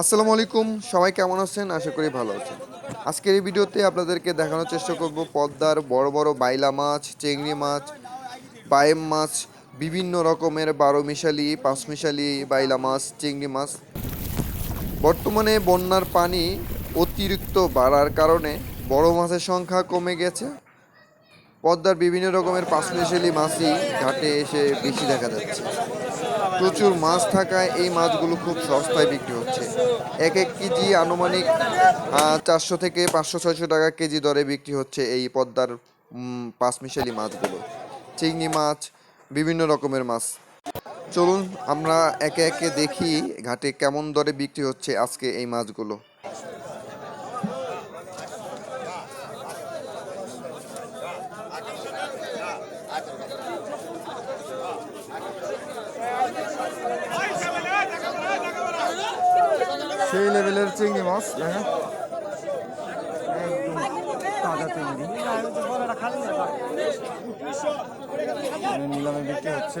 আসসালামু আলাইকুম, সবাই কেমন আছেন? আশা করি ভালো আছেন। আজকের এই ভিডিওতে আপনাদেরকে দেখানোর চেষ্টা করব পদ্মার বড় বড় বাইলা মাছ, চেংড়ি মাছ বায়েম মাছ, বিভিন্ন রকমের বারো মিশালি পাঁচ মিশালি বাইলা মাছ, চিংড়ি মাছ। বর্তমানে বন্যার পানি অতিরিক্ত বাড়ার কারণে বড় মাছের সংখ্যা কমে গেছে। পদ্মার বিভিন্ন রকমের পাঁচ মিশালি মাছই ঘাটে এসে বেশি দেখা যাচ্ছে। প্রচুর মাছ থাকায় এই মাছগুলো খুব সস্তায় বিক্রি হচ্ছে। এক এক কেজি আনুমানিক চারশো থেকে পাঁচশো, ছয়শো টাকা কেজি দরে বিক্রি হচ্ছে এই পদ্মার পাঁচমিশালি মাছগুলো। চিংড়ি মাছ, বিভিন্ন রকমের মাছ। চলুন আমরা একে একে দেখি ঘাটে কেমন দরে বিক্রি হচ্ছে আজকে এই মাছগুলো। সেই লেভেলের চিংড়ি মাছ দেখেন একদম তাজা চিংড়ি এখানে নিলামে বিক্রি হচ্ছে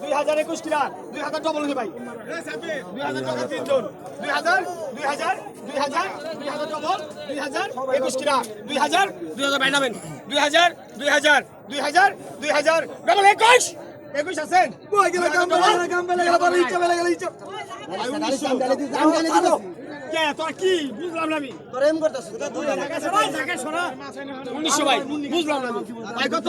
দুই হাজার একুশ কিনা দুই হাজার ডবল হলে ভাই দুই হাজার ডবল তিনজন দুই হাজার দুই হাজার দুই হাজার দুই হাজার ডবল দুই হাজার একুশ কিনা দুই হাজার দুই হাজার ভাই নামেন দুই হাজার দুই হাজার দুই হাজার দুই হাজার ডবল একুশ একুশ আছেন কে তোরা কি বুঝলাম না আমি তোরা এম করতেছিস তোরা দুই টাকা সরা টাকা সরা 1900 ভাই বুঝলাম না ভাই কত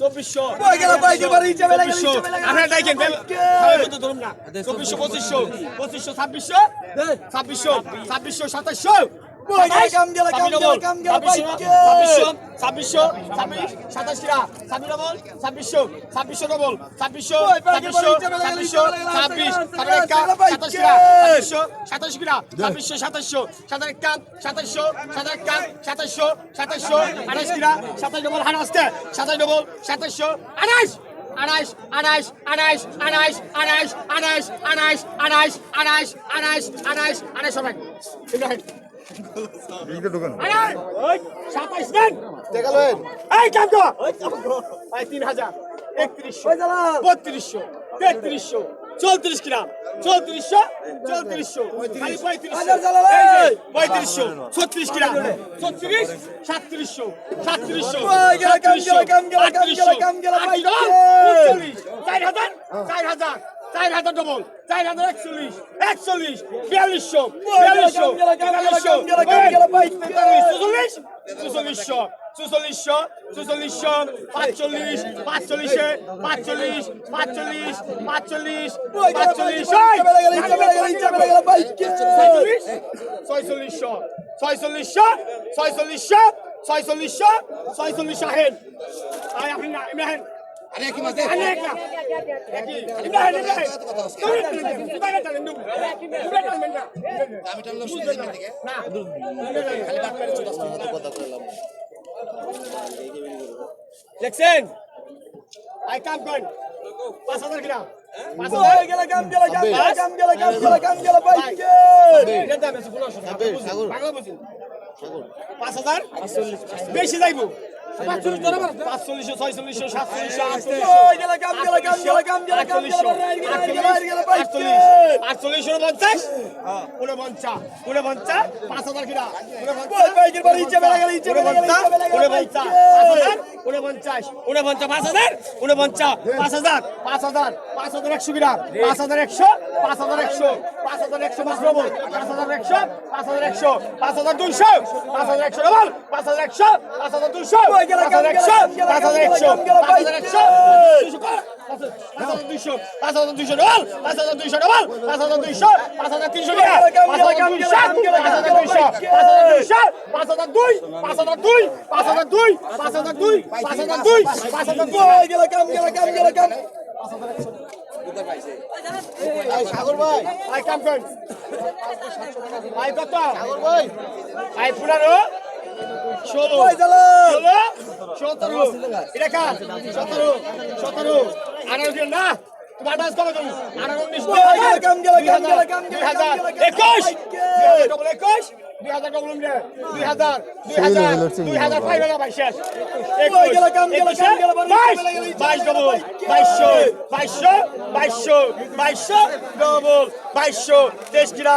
চব্বিশশো। আপনার দেখেন ধরুন না। চব্বিশশো পঁচিশশো পঁচিশশো ছাব্বিশশো। ছাব্বিশশো ছাব্বিশশো সাতাশশো। ছাব্বিশশো ছাব্বিশ সাতাশ কিরা ছাব্বিশ ডবল ছাব্বিশশো ছাব্বিশশো ডবল ছাব্বিশশো ছাব্বিশশো ছাব্বিশশো ছাব্বিশ সাতাশ কিরা ছাব্বিশশো সাতাশ কিরা ছাব্বিশশো সাতাশশো সাতাশ সাতাশশো সাতাশ একান সাতাশশো সাতাশশো আঠাশ কিরা সাতাশ ডবল হারাসতে সাতাশ ডবল সাতাশশো আঠাশ আড়াইশ আড়াইশ আড়াইশ আড়াইশ আড়াইশ আড়াইশ আড়াইশ আড়াইশ আড়াইশ আড়াইশ আড়াইশ আড়াইশ সবাই এইটা দোকান এই 27 দেন টাকা লয়েন এই কাম কর ভাই 3000 3100 3200 3300 চৌত্রিশ গ্রাম চৌত্রিশশো চৌত্রিশশো খালি পঁয়ত্রিশশো গ্রাম ছত্রিশ সাতত্রিশশো হাজার হাজার চার হাজার ডবল চার হাজার একচল্লিশ একচল্লিশ বিয়াল্লিশশো বিয়াল্লিশশো বিয়াল্লিশশো চুচল্লিশ চুচল্লিশশো চুচল্লিশশো চুচল্লিশশো পাঁচচল্লিশ পাঁচচল্লিশে পাঁচচল্লিশ পাঁচচল্লিশ পাঁচচল্লিশ পাঁচচল্লিশ ছয়চল্লিশ ছয়চল্লিশশো ছয়চল্লিশশো ছয়চল্লিশশো ছয়চল্লিশশো ছয়চল্লিশ আহেন। আপনি আমি টানলাম শুধু দিকে খালি দেখছেন আই কাম পাঁচ হাজার গ্রাম। বেশি যাইব। পাঁচচল্লিশশো ছয়চল্লিশশো সাতচল্লিশশো আটচল্লিশ উনপঞ্চাশ উনপঞ্চাশ উনপঞ্চাশ পাঁচ হাজার কিনা উনপঞ্চাশ পাঁচ হাজার পাঁচ হাজার পাঁচ হাজার একশো কিনা পাঁচ হাজার একশো, পাঁচ হাজার একশো পাঁচ হাজার একশো পাঁচ ডবল পাঁচ হাজার একশো পাঁচ হাজার একশো পাঁচ হাজার দুইশো পাঁচ হাজার একশো ডবল পাঁচ হাজার একশো পাঁচ হাজার দুইশো পাঁচ হাজার একশো পাঁচ হাজার একশো পাঁচ হাজার একশো দুইশো। পাঁচ হাজার দুইশো পাঁচ হাজার দুইশো ডবল পাঁচ হাজার দুইশো ডবল পাঁচ হাজার দুইশো পাঁচ হাজার তিনশো টাকা পাঁচ হাজার দুইশো পাঁচ হাজার দুইশো পাঁচ হাজার দুইশো পাঁচ হাজার দুই পাঁচ হাজার দুই পাঁচ হাজার দুই পাঁচ হাজার দুই পাঁচ হাজার দুই পাঁচ হাজার দুই সাগর ভাই। ভাই কাম করেন। ভাই কত? সাগর ভাই। ভাই পুরানো ষোলো। ষোলো। সতেরো। এটা কার? সতেরো। সতেরো। আঠারো দিন না? তোমার ডান্স কবে তুমি আঠারো উনিশ হাজার দুই হাজার একুশ। একুশ। দুই হাজার ডবল উনিশ দুই হাজার দুই হাজার দুই হাজার পাইবে না ভাই শেষ। বাইশ বাইশ ডবল বাইশশো বাইশশো বাইশশো বাইশশো ডবল বাইশশো তেইশ কিরা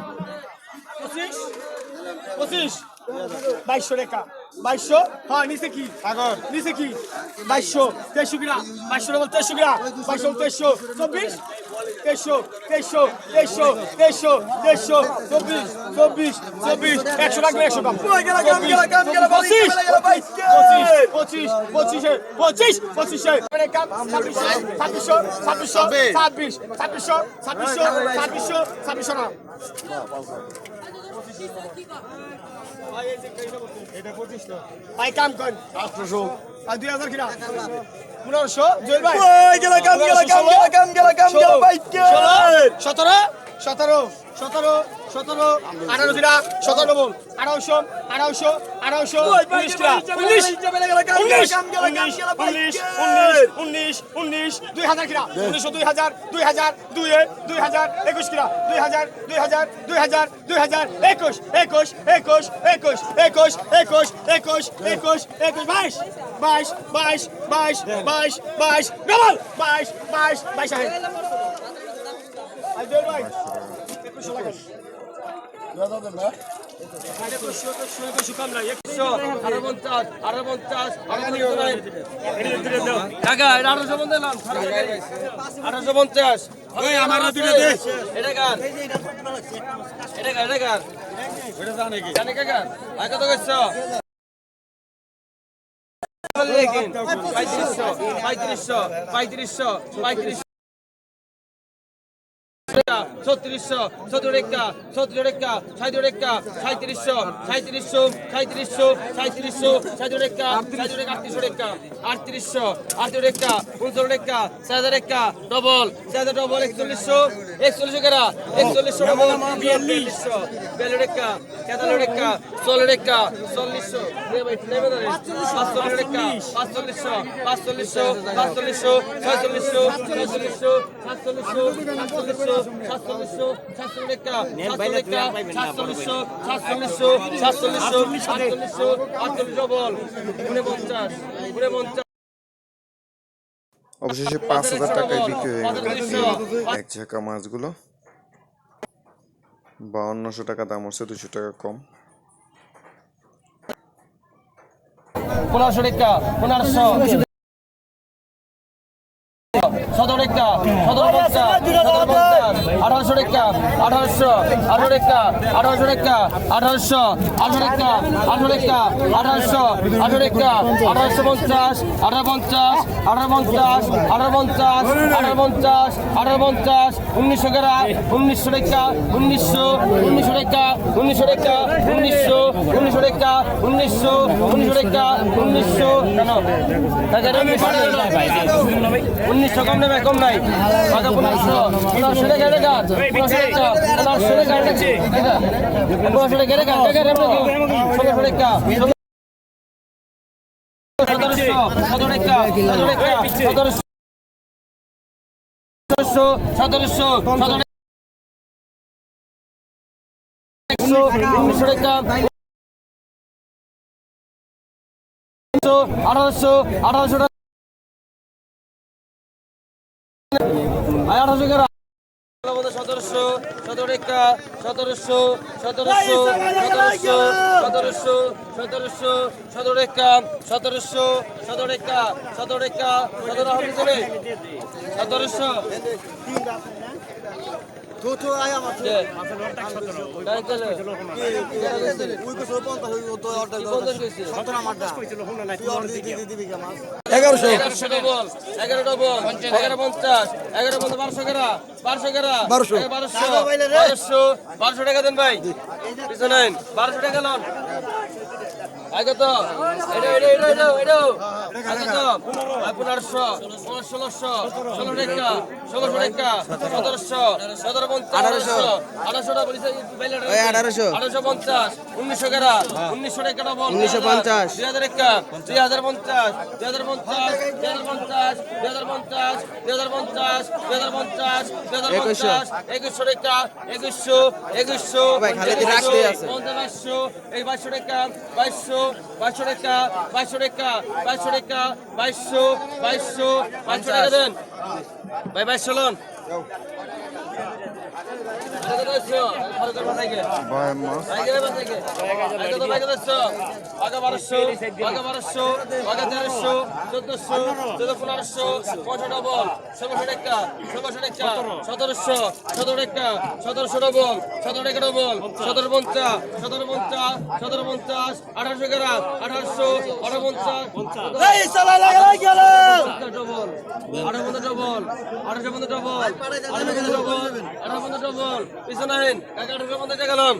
পঁচিশ পঁচিশ বাইশশো টাকা বাইশশো হ্যাঁ নিচে কি আগর নিচে কি বাইশশো তেইশশো কিনা বাইশশো ডবল তেইশশো কিনা বাইশশো তেইশশো চব্বিশ তেইশশো তেইশশো তেইশশো তেইশশো তেইশশো চব্বিশ চব্বিশ চব্বিশ একশো রাখবে একশো কাম পঁচিশ পঁচিশ পঁচিশ পঁচিশে পঁচিশ ছাব্বিশশো ছাব্বিশশো ছাব্বিশ ছাব্বিশশো ছাব্বিশশো ছাব্বিশশো ছাব্বিশশো না ভাই কাম করেন আঠারোশো। আর দুই হাজার কিনা? পনেরোশো। জয়েল ভাই। সতেরো। সতেরো সতেরো সতেরো আঠারো কিনা সতেরো ডবল আঠারোশো আঠারোশো আঠারোশো উনিশ উনিশ উনিশ উনিশ উনিশ উনিশ দুই হাজার কিনা উনিশশো দুই হাজার দুই হাজার দুই দুই হাজার একুশ কিনা দুই হাজার দুই হাজার দুই হাজার দুই হাজার একুশ একুশ একুশ একুশ একুশ একুশ একুশ একুশ একুশ বাইশ বাইশ বাইশ বাইশ বাইশ বাইশ ডবল বাইশ বাইশ বাইশ আহে আজল ভাই একুশশো লাগান আঠারোশো পঁয়ত্রিশশো পঁয়ত্রিশশো পঁয়ত্রিশশো পঁয়ত্রিশশো। ছত্রিশশো, সতেরো রেখা সতেরো রেখা সাঁত্রিশ রেখা সাঁত্রিশশো সাঁত্রিশশো সাঁত্রিশশো সাঁত্রিশশো সাঁত্রিশ রেখা আটত্রিশশো রেখা, আটত্রিশশো আটত্রিশ রেখা উনষোলো রেখা সাত রেখা, ডবল সাত ডবল, একচল্লিশশো একচল্লিশশো কেরা, একচল্লিশশো ডবল, বিয়াল্লিশশো, বিয়াল্লিশ রেখা, তেতাল্লিশ রেখা ষোলো রেখা, চল্লিশশো পাঁচচল্লিশ রেখা পাঁচচল্লিশশো পাঁচচল্লিশশো পাঁচচল্লিশশো ছয়চল্লিশশো ছয়চল্লিশশো সাতচল্লিশশো সাতচল্লিশশো উনপঞ্চাশ অবশেষে পাঁচ হাজার টাকায় বিক্রি হয়ে গেল। এক ঝাঁকা মাছগুলো। বাউন্নশো টাকা দাম হচ্ছে দুশো টাকা কম। পনেরোশো রেখা, পনেরোশো। সতেরো রেখা সতেরো পঞ্চাশ। আঠারোশো রেখা আঠারোশো আঠারো রেখা আঠারোশো রেখা আঠারোশো আঠারো রেখা আঠারো রেখা আঠারোশো আঠারো রেখা আঠারোশো পঞ্চাশ আঠারো পঞ্চাশ আঠারো পঞ্চাশ আঠারো পঞ্চাশ আঠারো পঞ্চাশ আঠারো পঞ্চাশ উনিশশো গেরা উনিশশো রেখা উনিশশো উনিশশো রেখা উনিশশো রেখা উনিশশো উনিশশো রেখা উনিশশো উনিশশো রেখা উনিশশো উনিশশো কম নেবে কম নাই পনেরোশো টাকা আঠারোশো আঠারোশো টাকা আঠারোশো সতেরোশো সতেরো রেখা সতেরোশো সতেরোশো সতেরোশো সতেরোশো সতেরোশো সতেরো রেখা সতেরোশো সতেরো রেখা সতেরো রেখা সতেরো হবে চলে সতেরোশো। এগারোশো এগারোশো ডবল এগারো ডবল এগারো পঞ্চাশ এগারো পঞ্চাশ বারোশো বারোশো বারোশো। বারোশো বারোশো বারোশো টাকা দেন ভাই। পিছনে বারোশো টাকা লন পনেরোশো পনেরো ষোলোশো ষোলো টাকা ষোলোশো টাকা সতেরোশো সতেরো পঞ্চাশ আঠারোশো। আঠারোশো টাকা। বলিস আঠারোশো। আঠারোশো পঞ্চাশ উনিশশো কেরা উনিশশো টাকা উনিশশো পঞ্চাশ। দুই হাজার একা দুই হাজার পঞ্চাশ দুই হাজার পঞ্চাশ দুই হাজার পঞ্চাশ দুই হাজার পঞ্চাশ দুই হাজার পঞ্চাশ দুই হাজার পঞ্চাশ দুই হাজার পঞ্চাশ একুশশো টাকা একুশশো একুশশো পঞ্চাশ বাইশশো এই বাইশশো টাকা বাইশশো বাইশশো টাকা বাইশশো টাকা বাইশশো টাকা বাইশশো বাইশশো বাইশশো টাকা দেন। ভাই বাইশশো লন। সতেরোশো, সতেরো টাকা, সতেরোশো ডবল, সতেরো টাকা ডবল, সতেরো পঞ্চাশ, সতেরো পঞ্চাশ, সতেরো পঞ্চাশ, আঠারোশো গ্রাম, আঠারোশো, আঠারো পঞ্চাশ, ডবল, আঠারো পঞ্চাশ ডবল, আঠারোশো পঞ্চাশ ডবল, আঠারোশো পঞ্চাশ ডবল, আঠারো পঞ্চাশ ডবল, পিছনে আহেন, কাকা আঠারোশো পঞ্চাশ গেলাম।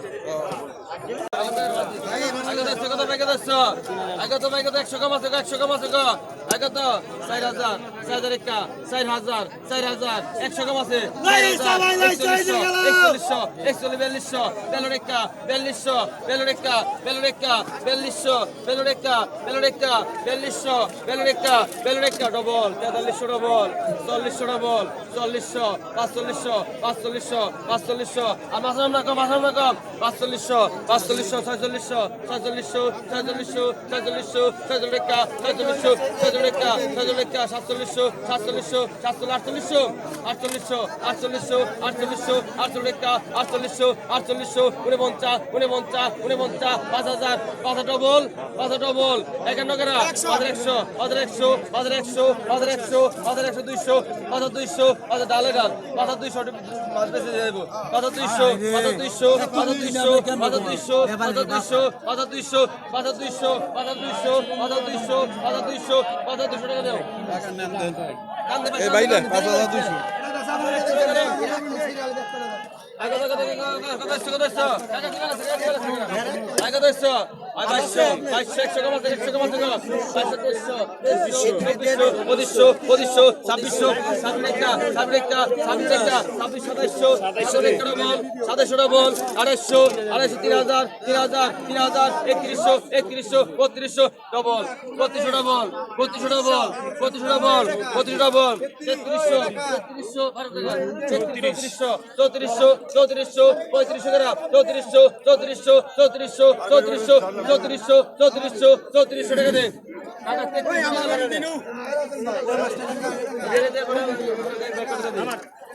আগে তো কত ব্যাগে যাচ্ছ আগে তো ব্যাগে তো একশো কম একশো কম কত চার হাজার একা চার হাজার চার হাজার একশো কম আছে। একচল্লিশশো একচল্লিশ বিয়াল্লিশশো বেলোর একা বিয়াল্লিশশো বেলোর একা বেলোর একা বিয়াল্লিশশো বেলোর একা বেলোর একা বিয়াল্লিশশো বেলোর একা ডবল তেতাল্লিশশো ডবল চল্লিশশো ডবল চল্লিশশো পাঁচচল্লিশশো পাঁচচল্লিশশো পাঁচচল্লিশশো আর মাসের নাম রাখো মাসের নাম রাখো পাঁচচল্লিশশো পাঁচচল্লিশশো ছয়চল্লিশশো ছয়চল্লিশশো ছয়চল্লিশশো ছয়চল্লিশশো ছয়চল্লিশশো ছয়চল্লিশ রেখা ছয়চল্লিশ রেখা সাতচল্লিশশো সাতচল্লিশশো সাতচল্লিশ আটচল্লিশশো আটচল্লিশশো আটচল্লিশশো আটচল্লিশশো আটচল্লিশ রেখা আটচল্লিশশো আটচল্লিশশো উনপঞ্চাশ উনপঞ্চাশ উনপঞ্চাশ পাঁচ হাজার পাঁচ ডবল পাঁচ ডবল একান্ন গ্রাম পাঁচ একশো পাঁচ একশো পাঁচ একশো পাঁচ একশো পাঁচ একশো দুইশো পাঁচ দুইশো পাঁচ ডালে ডাল পাঁচ দুইশো মাছ বেঁচে দেবো পাঁচ দুইশো পাঁচ দুইশো পাঁচ দুইশো পাঁচ দুইশো পাঁচ দুইশো পাঁচ দুইশো পাঁচ দুইশো পাঁচ দুইশো পাঁচ দুইশো পাঁচ দুইশো পাঁচ দুইশো এই বাইলে পাঁচ হাজার দুইশো আগে পঁচিশশো পঁচিশশো ছাব্বিশশো সাতরেখা সাতরেখা সাতরেখা ছাব্বিশ সাতাইশশো সাতরেখা ডবল সাতাইশশো ডবল আড়াইশো আড়াইশো তিন হাজার তিন হাজার তিন হাজার একত্রিশশো একত্রিশশো বত্রিশশো ডবল বত্রিশশো ডবল বত্রিশশো ডবল বত্রিশশো ডবল বত্রিশশো ডবল তেত্রিশশো তেত্রিশশো চৌত্রিশশো চৌত্রিশশো পঁয়ত্রিশশো চৌত্রিশশো চৌত্রিশশো চৌত্রিশশো চৌত্রিশশো চৌত্রিশশো চৌত্রিশশো চৌত্রিশশো চৌত্রিশশো টাকা দেন। টাকা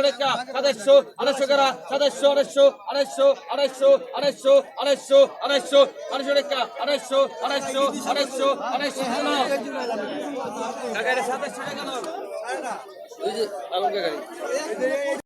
আড়াইশো আড়াইশো আড়াইশো টাকা সাতাইশো আড়াইশো আড়াইশো আড়াইশো আড়াইশো আড়াইশো আড়াইশো আড়াইশো টাকা আড়াইশো আড়াইশো আড়াইশো আড়াইশো টাকা সাতাইশো টাকা নয় ওই যে আলমকা গাড়ি।